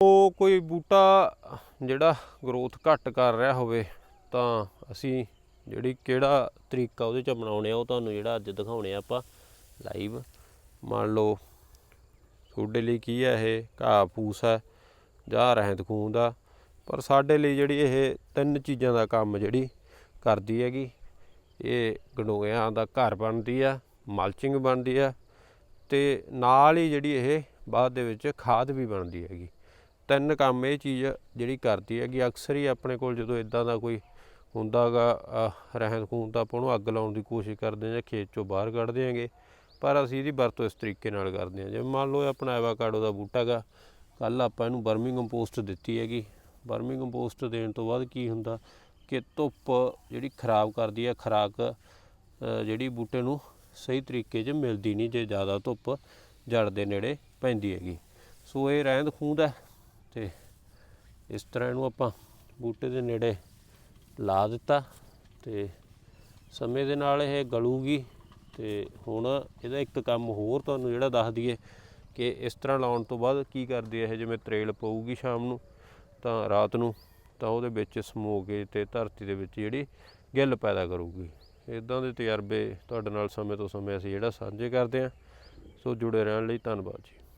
ਉਹ ਕੋਈ ਬੂਟਾ ਜਿਹੜਾ ਗਰੋਥ ਘੱਟ ਕਰ ਰਿਹਾ ਹੋਵੇ, ਤਾਂ ਅਸੀਂ ਜਿਹੜੀ ਕਿਹੜਾ ਤਰੀਕਾ ਉਹਦੇ ਚ ਬਣਾਉਣੇ ਆ, ਉਹ ਤੁਹਾਨੂੰ ਜਿਹੜਾ ਅੱਜ ਦਿਖਾਉਣੇ ਆ ਆਪਾਂ ਲਾਈਵ ਮੰਨ ਲਓ, ਤੁਹਾਡੇ ਲਈ ਕੀ ਹੈ ਇਹ? ਘਾਹ ਫੂਸ ਹੈ ਜਾਂ ਰਹਿੰਦ ਖੂੰਦ ਆ, ਪਰ ਸਾਡੇ ਲਈ ਜਿਹੜੀ ਇਹ ਤਿੰਨ ਚੀਜ਼ਾਂ ਦਾ ਕੰਮ ਜਿਹੜੀ ਕਰਦੀ ਹੈਗੀ, ਇਹ ਗੰਡੋਇਆਂ ਦਾ ਘਰ ਬਣਦੀ ਆ ਮਲਚਿੰਗ ਬਣਦੀ ਆ, ਤੇ ਨਾਲ ਹੀ ਜਿਹੜੀ ਇਹ ਬਾਅਦ ਦੇ ਵਿੱਚ ਖਾਦ ਵੀ ਬਣਦੀ ਹੈਗੀ। ਤਿੰਨ ਕੰਮ ਇਹ ਚੀਜ਼ ਜਿਹੜੀ ਕਰਦੀ ਹੈਗੀ, ਅਕਸਰ ਹੀ ਆਪਣੇ ਕੋਲ ਜਦੋਂ ਇਦਾਂ ਦਾ ਕੋਈ ਹੁੰਦਾਗਾ ਰਹਿੰਦ ਖੂਨ ਤਾਂ ਆਪਾਂ ਉਹਨੂੰ ਅੱਗ ਲਾਉਣ ਦੀ ਕੋਸ਼ਿਸ਼ ਕਰਦੇ ਹਾਂ ਜਾਂ ਖੇਤ ਚੋਂ ਬਾਹਰ ਕੱਢਦੇ ਹਾਂਗੇ, ਪਰ ਅਸੀਂ ਇਹਦੀ ਵਰਤੋਂ ਇਸ ਤਰੀਕੇ ਨਾਲ ਕਰਦੇ ਹਾਂ। ਜਿਵੇਂ ਮੰਨ ਲਓ ਇਹ ਆਪਣਾ ਐਵਾਕਾਡੋ ਦਾ ਬੂਟਾ ਗਾ ਕੱਲ ਆਪਾਂ ਇਹਨੂੰ ਬਰਮੀ ਕੰਪੋਸਟ ਦਿੱਤੀ ਹੈਗੀ। ਬਰਮੀ ਕੰਪੋਸਟ ਦੇਣ ਤੋਂ ਬਾਅਦ ਕੀ ਹੁੰਦਾ ਕਿ ਧੁੱਪ ਜਿਹੜੀ ਖਰਾਬ ਕਰਦੀ ਹੈ, ਖਰਾਕ ਜਿਹੜੀ ਬੂਟੇ ਨੂੰ ਸਹੀ ਤਰੀਕੇ 'ਚ ਮਿਲਦੀ ਨਹੀਂ, ਜੇ ਜ਼ਿਆਦਾ ਧੁੱਪ ਜੜ ਦੇ ਨੇੜੇ ਪੈਂਦੀ ਹੈਗੀ। ਸੋ ਇਹ ਰਹਿੰਦ ਖੂੰਦ ਹੈ। ਤੇ ਇਸ ਤਰ੍ਹਾਂ ਇਹਨੂੰ ਆਪਾਂ ਬੂਟੇ ਦੇ ਨੇੜੇ ਲਾ ਦਿੱਤਾ ਤੇ ਸਮੇਂ ਦੇ ਨਾਲ ਇਹ ਗਲੂਗੀ ਤੇ ਹੁਣ ਇਹਦਾ ਇੱਕ ਕੰਮ ਹੋਰ ਤੁਹਾਨੂੰ ਜਿਹੜਾ ਦੱਸ ਦਈਏ ਕਿ ਇਸ ਤਰ੍ਹਾਂ ਲਾਉਣ ਤੋਂ ਬਾਅਦ ਕੀ ਕਰਦੀ ਇਹ? ਜਿਵੇਂ ਤਰੇਲ ਪਊਗੀ ਸ਼ਾਮ ਨੂੰ ਤਾਂ ਰਾਤ ਨੂੰ ਤਾਂ ਉਹਦੇ ਵਿੱਚ ਸਮੋਗੇ ਤੇ ਧਰਤੀ ਦੇ ਵਿੱਚ ਜਿਹੜੀ ਗਿੱਲ ਪੈਦਾ ਕਰੂਗੀ। ਇਦਾਂ ਦੇ ਤਜਰਬੇ ਤੁਹਾਡੇ ਨਾਲ ਸਮੇਂ ਤੋਂ ਸਮੇਂ ਅਸੀਂ ਜਿਹੜਾ ਸਾਂਝੇ ਕਰਦੇ ਹਾਂ। ਸੋ ਜੁੜੇ ਰਹਿਣ ਲਈ ਧੰਨਵਾਦ ਜੀ।